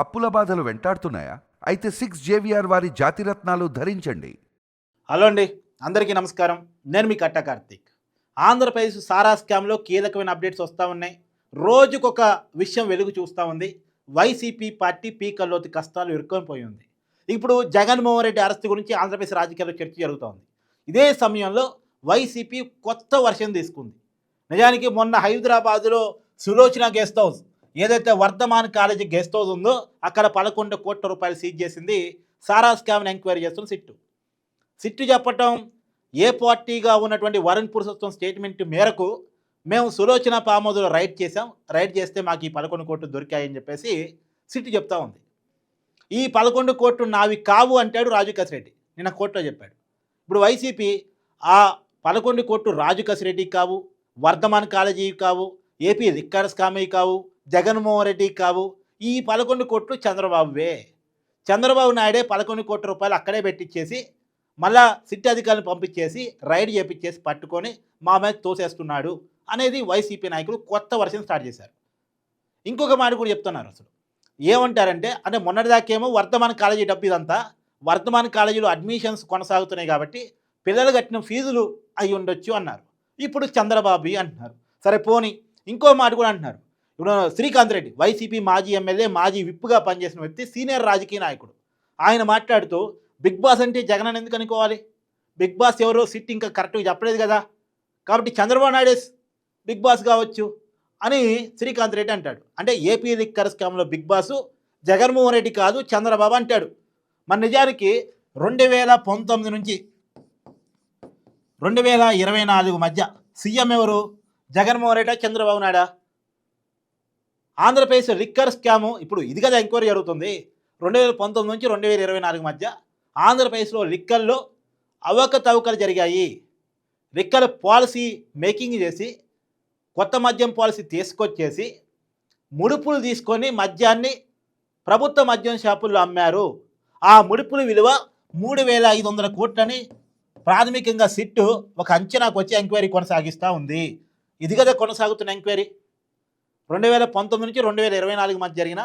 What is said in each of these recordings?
అప్పుల బాధలు వెంటాడుతున్నాయా? అయితే సిక్స్ జేవిఆర్ వారి జాతిరత్నాలు ధరించండి. హలో అండి అందరికీ నమస్కారం. నేను మీ కట్ట కార్తీక్. ఆంధ్రప్రదేశ్ సారా స్కామ్లో కీలకమైన అప్డేట్స్ వస్తూ ఉన్నాయి. రోజుకొక విషయం వెలుగు చూస్తూ ఉంది. వైసీపీ పార్టీ పీకల్లోతి కష్టాలు ఇరుక్కొని ఉంది. ఇప్పుడు జగన్మోహన్ రెడ్డి అరెస్ట్ గురించి ఆంధ్రప్రదేశ్ రాజకీయాల్లో చర్చ జరుగుతోంది. ఇదే సమయంలో వైసీపీ కొత్త వర్షం తీసుకుంది. నిజానికి మొన్న హైదరాబాదులో సులోచన గెస్ట్ హౌస్ ఏదైతే వర్ధమాన్ కాలేజీ గెస్ట్ హౌస్ ఉందో అక్కడ పదకొండు కోట్ల రూపాయలు సీజ్ చేసింది సారా స్కామ్ని ఎంక్వైరీ చేస్తున్న సిట్టు. సిట్టు చెప్పటం ఏ పార్టీగా ఉన్నటువంటి వరుణ్ పురుషోత్తం స్టేట్మెంట్ మేరకు మేము సులోచన పామోదులో రైడ్ చేసాం రైడ్ చేస్తే మాకు ఈ పదకొండు కోట్లు దొరికాయని చెప్పేసి సిట్టు చెప్తా ఉంది. ఈ పదకొండు కోట్లు నావి కావు అంటాడు రాజు కసిరెడ్డి నిన్న కోర్టులో చెప్పాడు. ఇప్పుడు వైసీపీ ఆ పదకొండు కోట్లు రాజు కసిరెడ్డికి కావు వర్ధమాన్ కాలేజీ కావు ఏపీ రిక్కర్స్ కామీ కావు జగన్మోహన్ రెడ్డి కావు. ఈ పదకొండు కోట్లు చంద్రబాబువే. చంద్రబాబు నాయుడే పదకొండు కోట్ల రూపాయలు అక్కడే పెట్టించేసి మళ్ళా సిటీ అధికారులను పంపించేసి రైడ్ చేపించేసి పట్టుకొని మా మీద తోసేస్తున్నాడు అనేది వైసీపీ నాయకులు కొత్త వర్షన్ స్టార్ట్ చేశారు. ఇంకొక మాట కూడా చెప్తున్నారు అసలు. ఏమంటారంటే అంటే మొన్నటిదాకేమో వర్ధమాన కాలేజీ డబ్బు ఇదంతా వర్ధమాన కాలేజీలో అడ్మిషన్స్ కొనసాగుతున్నాయి కాబట్టి పిల్లలు కట్టిన ఫీజులు అయి ఉండొచ్చు అన్నారు. ఇప్పుడు చంద్రబాబు అంటున్నారు. సరే పోని ఇంకో మాట కూడా అంటున్నారు. ఇప్పుడు శ్రీకాంత్ రెడ్డి వైసీపీ మాజీ ఎమ్మెల్యే మాజీ విప్పుగా పనిచేసిన వ్యక్తి సీనియర్ రాజకీయ నాయకుడు. ఆయన మాట్లాడుతూ బిగ్ బాస్ అంటే జగన్ అని ఎందుకు అనుకోవాలి? బిగ్ బాస్ ఎవరో సిట్ ఇంకా కరెక్ట్గా చెప్పలేదు కదా? కాబట్టి చంద్రబాబు నాయుడే బిగ్ బాస్ కావచ్చు అని శ్రీకాంత్ రెడ్డి అంటాడు. అంటే ఏపీ లిక్కర్ స్కామ్లో బిగ్ బాస్ జగన్మోహన్ రెడ్డి కాదు చంద్రబాబు అంటాడు. మన నిజానికి రెండు వేల పంతొమ్మిది నుంచి రెండు వేల ఇరవై నాలుగు మధ్య సీఎం ఎవరు? జగన్మోహన్ రెడ్డా చంద్రబాబు నాయుడా? ఆంధ్రప్రదేశ్ రిక్కర్ స్కాము ఇప్పుడు ఇది కదా ఎంక్వైరీ జరుగుతుంది. రెండు వేల పంతొమ్మిది నుంచి రెండు వేల ఇరవై నాలుగు మధ్య ఆంధ్రప్రదేశ్లో రిక్కర్లో అవకతవకలు జరిగాయి. లిక్కర్ పాలసీ మేకింగ్ చేసి కొత్త మద్యం పాలసీ తీసుకొచ్చేసి ముడుపులు తీసుకొని మద్యాన్ని ప్రభుత్వ మద్యం షాపుల్లో అమ్మారు. ఆ ముడుపుల విలువ మూడు వేల ఐదు వందల కోట్లని ప్రాథమికంగా సిట్టు ఒక అంచనాకు వచ్చి ఎంక్వైరీ కొనసాగిస్తూ ఉంది. ఇది కదా కొనసాగుతున్న ఎంక్వైరీ. రెండు వేల పంతొమ్మిది నుంచి రెండు వేల ఇరవై నాలుగు మధ్య జరిగిన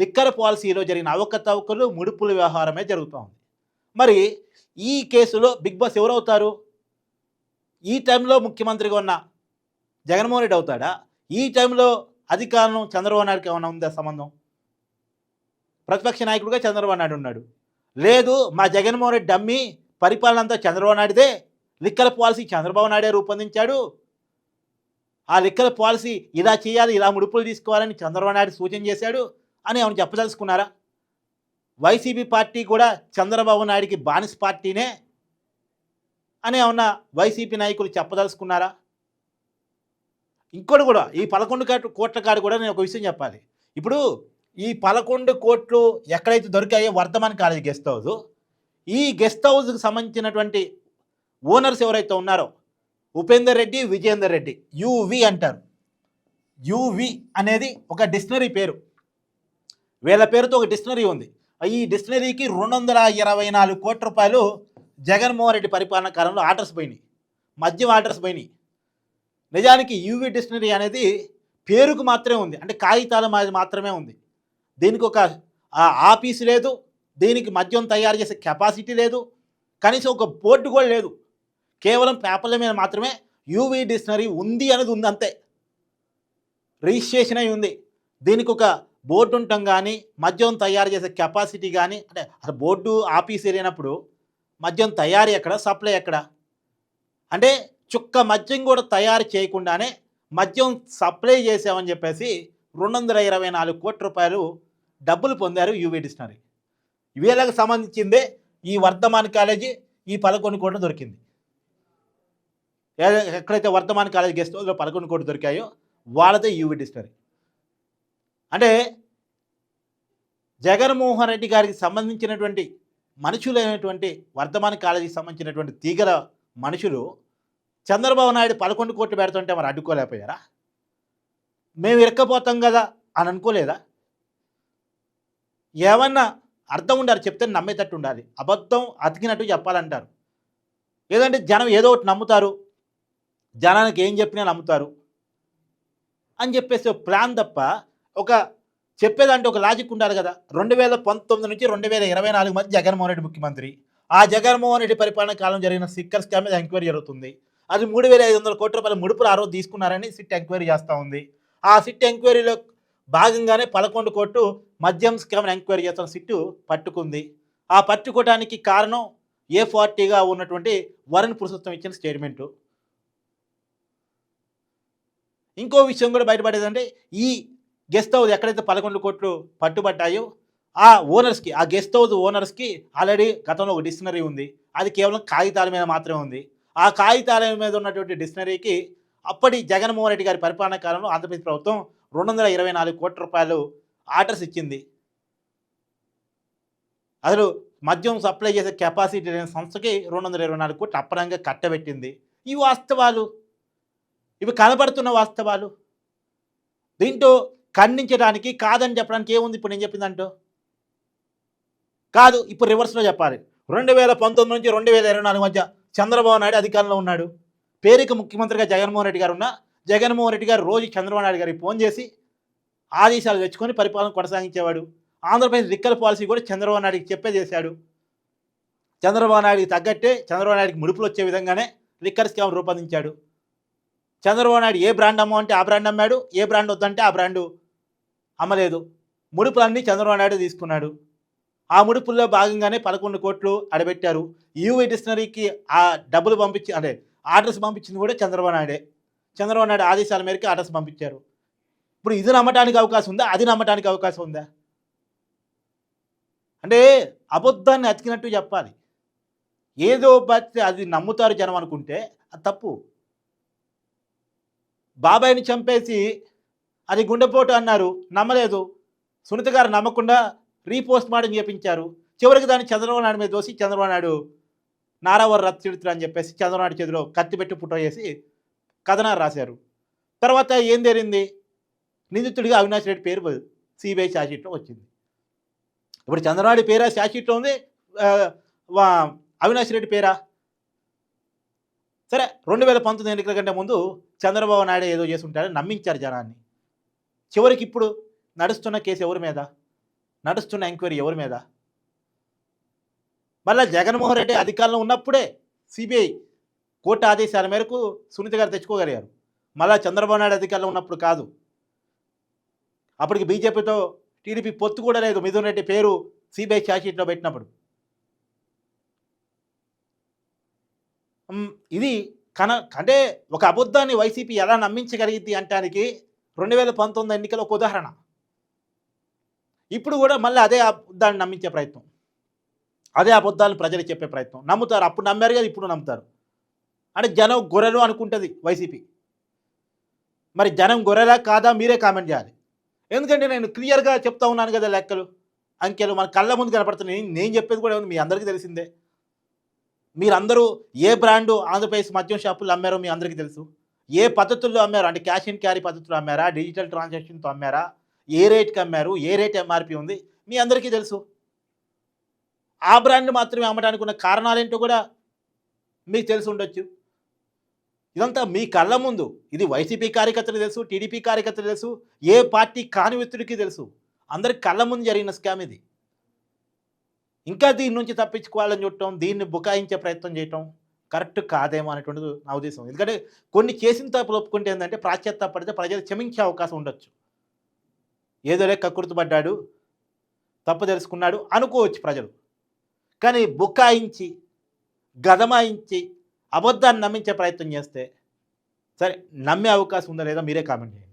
లిక్కర్ పాలసీలో జరిగిన అవకతవకలు ముడుపుల వ్యవహారమే జరుగుతోంది మరి ఈ కేసులో బిగ్ బాస్ ఎవరవుతారు? ఈ టైంలో ముఖ్యమంత్రిగా ఉన్న జగన్మోహన్ రెడ్డి అవుతాడా? ఈ టైంలో అధికారం చంద్రబాబు నాయుడుకి ఏమైనా ఉందా సంబంధం? ప్రతిపక్ష నాయకుడిగా చంద్రబాబు నాయుడు ఉన్నాడు. లేదు మా జగన్మోహన్ రెడ్డి డమ్మి పరిపాలన అంతా చంద్రబాబు నాయుడుదే. లిక్కల పాలసీ చంద్రబాబు నాయుడే రూపొందించాడు. ఆ లిక్కల పాలసీ ఇలా చేయాలి ఇలా ముడుపులు తీసుకోవాలని చంద్రబాబు నాయుడు సూచన చేశాడు అని ఆమె చెప్పదలుచుకున్నారా? వైసీపీ పార్టీ కూడా చంద్రబాబు నాయుడికి బానిస పార్టీనే అని ఏమన్నా వైసీపీ నాయకులు చెప్పదలుచుకున్నారా? ఇంకోటి కూడా ఈ పదకొండు కోట్ల కాడు కూడా నేను ఒక విషయం చెప్పాలి. ఇప్పుడు ఈ పదకొండు కోట్లు ఎక్కడైతే దొరికాయో వర్ధమాన్ కాలేజ్ గెస్ట్ హౌస్ ఈ గెస్ట్ హౌస్కి సంబంధించినటువంటి ఓనర్స్ ఎవరైతే ఉన్నారో ఉపేందర్ రెడ్డి విజయేందర్ రెడ్డి. యువి అంటారు. యువి అనేది ఒక డిక్షనరీ పేరు. వీళ్ళ పేరుతో ఒక డిక్షనరీ ఉంది. ఈ డిక్షనరీకి రెండు వందల ఇరవై నాలుగు కోట్ల రూపాయలు జగన్మోహన్ రెడ్డి పరిపాలన కాలంలో ఆర్డర్స్ పోయినాయి. మద్యం ఆర్డర్స్ పోయినాయి. నిజానికి యూవీ డిక్షనరీ అనేది పేరుకు మాత్రమే ఉంది. అంటే కాగితాల మాది మాత్రమే ఉంది. దీనికి ఒక ఆ, ఆఫీస్ లేదు. దీనికి మద్యం తయారు చేసే కెపాసిటీ లేదు. కనీసం ఒక బోర్డు కూడా లేదు. కేవలం పేపర్ల మీద మాత్రమే యూవీ డిక్షనరీ ఉంది అనేది ఉంది అంతే. రిజిస్ట్రేషన్ అయి ఉంది. దీనికి ఒక బోర్డు ఉండటం కానీ మద్యం తయారు చేసే కెపాసిటీ కానీ అంటే అసలు బోర్డు ఆఫీస్ ఏరినప్పుడు మద్యం తయారీ ఎక్కడ సప్లై ఎక్కడ? అంటే చుక్క మద్యం కూడా తయారు చేయకుండానే మద్యం సప్లై చేసామని చెప్పేసి రెండు వందల ఇరవై నాలుగు కోట్ల రూపాయలు డబ్బులు పొందారు యూవీ డిక్షనరీ. వీళ్ళకి సంబంధించిందే? ఈ వర్ధమాన్ కాలేజీ ఈ పదకొండు కోట్లు దొరికింది. ఎక్కడైతే వర్ధమాన్ కాలేజ్ గెస్ట్ హౌస్లో పదకొండు కోట్లు దొరికాయో వాళ్ళదే యూవి డిస్టరీ అంటే జగన్మోహన్ రెడ్డి గారికి సంబంధించినటువంటి మనుషులైనటువంటి వర్ధమాన్ కాలేజీకి సంబంధించినటువంటి తీగల మనుషులు చంద్రబాబు నాయుడు పదకొండు కోట్లు పెడుతుంటే మరి అడ్డుకోలేకపోయారా? మేము ఇరక్కపోతాం కదా అని అనుకోలేదా? ఏమన్నా అర్థం ఉండాలి చెప్తే నమ్మేటట్టు ఉండాలి. అబద్ధం అతికినట్టు చెప్పాలంటారు. ఏదంటే జనం ఏదో ఒకటి నమ్ముతారు. జనానికి ఏం చెప్పినా నమ్ముతారు అని చెప్పేసి ఒక ప్లాన్ తప్ప ఒక చెప్పేదంటే ఒక లాజిక్ ఉండాలి కదా. రెండు వేల పంతొమ్మిది నుంచి రెండు వేల ఇరవై నాలుగు మధ్య జగన్మోహన్ రెడ్డి ముఖ్యమంత్రి. ఆ జగన్మోహన్ రెడ్డి పరిపాలన కాలం జరిగిన సిక్కర్ స్కామ్ మీద ఎంక్వైరీ జరుగుతుంది. అది మూడు వేల ఐదు వందల కోట్ల రూపాయల ముడుపులు ఆ రోజు తీసుకున్నారని సిట్ ఎంక్వైరీ చేస్తూ ఉంది. ఆ సిట్ ఎంక్వైరీలో భాగంగానే పదకొండు కోట్లు మద్యం స్కామ్ ఎంక్వైరీ చేస్తున్న సిట్టు పట్టుకుంది. ఆ పట్టుకోవడానికి కారణం ఏ ఫార్టీగా ఉన్నటువంటి వరుణ్ పురుషోత్తం ఇచ్చిన స్టేట్మెంటు. ఇంకో విషయం కూడా బయటపడేదంటే ఈ గెస్ట్ హౌస్ ఎక్కడైతే పదకొండు కోట్లు పట్టుబట్టాయో ఆ ఓనర్స్కి ఆ గెస్ట్ హౌస్ ఓనర్స్కి ఆల్రెడీ గతంలో ఒక డిక్షనరీ ఉంది. అది కేవలం కాగితాల మీద మాత్రమే ఉంది. ఆ కాగితాల మీద ఉన్నటువంటి డిక్షనరీకి అప్పటి జగన్మోహన్ రెడ్డి గారి పరిపాలన కాలంలో ఆంధ్రప్రదేశ్ ప్రభుత్వం రెండు వందల ఇరవై నాలుగు కోట్ల రూపాయలు ఆర్డర్స్ ఇచ్చింది. అసలు మద్యం సప్లై చేసే కెపాసిటీ లేని సంస్థకి రెండు వందల ఇరవై నాలుగు కోట్లు అప్పనంగా కట్టబెట్టింది. ఈ వాస్తవాలు ఇవి కనబడుతున్న వాస్తవాలు. దీంతో ఖండించడానికి కాదని చెప్పడానికి ఏముంది? ఇప్పుడు నేను చెప్పిందంటూ కాదు ఇప్పుడు రివర్స్లో చెప్పాలి. రెండు వేల పంతొమ్మిది నుంచి రెండు వేల ఇరవై నాలుగు మధ్య చంద్రబాబు నాయుడు అధికారంలో ఉన్నాడు. పేరిక ముఖ్యమంత్రిగా జగన్మోహన్ రెడ్డి గారు ఉన్న జగన్మోహన్ రెడ్డి గారు రోజు చంద్రబాబు నాయుడు గారికి ఫోన్ చేసి ఆదేశాలు తెచ్చుకొని పరిపాలన కొనసాగించేవాడు. ఆంధ్రప్రదేశ్ లిక్కర్ పాలసీ కూడా చంద్రబాబు నాయుడికి చెప్పే చేశాడు. చంద్రబాబు నాయుడికి తగ్గట్టే చంద్రబాబు నాయుడికి ముడుపులు వచ్చే విధంగానే లిక్కర్ స్కామ్ రూపొందించాడు. చంద్రబాబు నాయుడు ఏ బ్రాండ్ అమ్మంటే ఆ బ్రాండ్ అమ్మాడు ఏ బ్రాండ్ వద్దంటే ఆ బ్రాండు అమ్మలేదు. ముడుపులన్నీ చంద్రబాబు నాయుడు తీసుకున్నాడు. ఆ ముడుపుల్లో భాగంగానే పదకొండు కోట్లు అడబెట్టారు యూవీ డిక్షనరీకి ఆ డబ్బులు పంపించి అంటే ఆర్డర్స్ పంపించింది కూడా చంద్రబాబు నాయుడే. చంద్రబాబు నాయుడు ఆదేశాల మేరకు ఆర్డర్స్ పంపించారు. ఇప్పుడు ఇది నమ్మటానికి అవకాశం ఉందా? అది నమ్మటానికి అవకాశం ఉందా? అంటే అబద్ధాన్ని అతికినట్టు చెప్పాలి. ఏదో బట్టి అది నమ్ముతారు జనం అనుకుంటే అది తప్పు. బాబాయిని చంపేసి అది గుండెపోటు అన్నారు. నమ్మలేదు. సునీత గారు నమ్మకుండా రీపోస్ట్ మార్టం చేపించారు. చివరికి దాన్ని చంద్రబాబు నాయుడు మీద దోసి చంద్రబాబు నాయుడు నారావర్ రత్ చరిత్ర అని చెప్పేసి చంద్రబాబు నాయుడు చేతిలో కత్తి పెట్టి పుట్ట చేసి కథనాలు రాశారు. తర్వాత ఏం జరిగింది? నిందితుడిగా అవినాష్ రెడ్డి పేరు సిబిఐ ఛార్జ్షీట్లో వచ్చింది. ఇప్పుడు చంద్రబాబు పేరా? ఛార్జ్షీట్లో ఉంది. వా- అవినాష్ రెడ్డి పేరా? సరే రెండు వేల పంతొమ్మిది ఎన్నికల కంటే ముందు చంద్రబాబు నాయుడు ఏదో చేసి ఉంటారని నమ్మించారు జనాన్ని. చివరికి ఇప్పుడు నడుస్తున్న కేసు ఎవరి మీద? నడుస్తున్న ఎంక్వైరీ ఎవరి మీద? మళ్ళీ జగన్మోహన్ రెడ్డి అధికారంలో ఉన్నప్పుడే సిబిఐ కోర్టు ఆదేశాల మేరకు సునీత గారు తెచ్చుకోగలిగారు. మళ్ళా చంద్రబాబు నాయుడు అధికారంలో ఉన్నప్పుడు కాదు. అప్పటికి బీజేపీతో టీడీపీ పొత్తు కూడా లేదు. మిథున్ రెడ్డి పేరు సిబిఐ ఛార్జ్షీట్లో పెట్టినప్పుడు. ఇది కన అంటే ఒక అబద్ధాన్ని వైసీపీ ఎలా నమ్మించగలిగింది అంటానికి రెండు వేల పంతొమ్మిది ఎన్నికల ఒక ఉదాహరణ. ఇప్పుడు కూడా మళ్ళీ అదే అబద్ధాన్ని నమ్మించే ప్రయత్నం. అదే అబద్ధాలను ప్రజలు చెప్పే ప్రయత్నం. నమ్ముతారు. అప్పుడు నమ్మారు కదా ఇప్పుడు నమ్ముతారు. అంటే జనం గొర్రెలు అనుకుంటుంది వైసీపీ. మరి జనం గొర్రెలా కాదా మీరే కామెంట్ చేయాలి. ఎందుకంటే నేను క్లియర్గా చెప్తా ఉన్నాను కదా లెక్కలు. అంకెలు మన కళ్ళ ముందు కనపడుతున్నాయి. నేను- చెప్పేది కూడా మీ అందరికీ తెలిసిందే. మీరందరూ ఏ బ్రాండు ఆంధ్రప్రదేశ్ మద్యం షాపులు అమ్మారో మీ అందరికీ తెలుసు. ఏ పద్ధతుల్లో అమ్మారు? అంటే క్యాష్ అండ్ క్యారీ పద్ధతిలో అమ్మారా? డిజిటల్ ట్రాన్సాక్షన్తో అమ్మారా? ఏ రేట్కి అమ్మారు? ఏ రేట్ ఎంఆర్పి ఉంది? మీ అందరికీ తెలుసు. ఆ బ్రాండ్ మాత్రమే అమ్మడానికి ఉన్న కారణాలేంటో కూడా మీకు తెలిసి ఉండొచ్చు. ఇదంతా మీ కళ్ళ ముందు. ఇది వైసీపీ కార్యకర్తలు తెలుసు టీడీపీ కార్యకర్తలు తెలుసు ఏ పార్టీ కాని తెలుసు. అందరికి కళ్ళ ముందు జరిగిన స్కామ్ ఇది. ఇంకా దీని నుంచి తప్పించుకోవాలని చూడటం దీన్ని బుకాయించే ప్రయత్నం చేయటం కరెక్ట్ కాదేమో అనేటువంటిది నా ఉద్దేశం. ఎందుకంటే కొన్ని చేసిన తప్పులు ఒప్పుకుంటే ఏంటంటే ప్రాశ్చాత్తాపడితే ప్రజలు క్షమించే అవకాశం ఉండొచ్చు. ఏదో లేక కక్కుర్తుపడ్డాడు తప్పు తెలుసుకున్నాడు అనుకోవచ్చు ప్రజలు. కానీ బుకాయించి గదమాయించి అబద్ధాన్ని నమ్మించే ప్రయత్నం చేస్తే సరే నమ్మే అవకాశం ఉందా లేదా మీరే కామెంట్ చేయండి.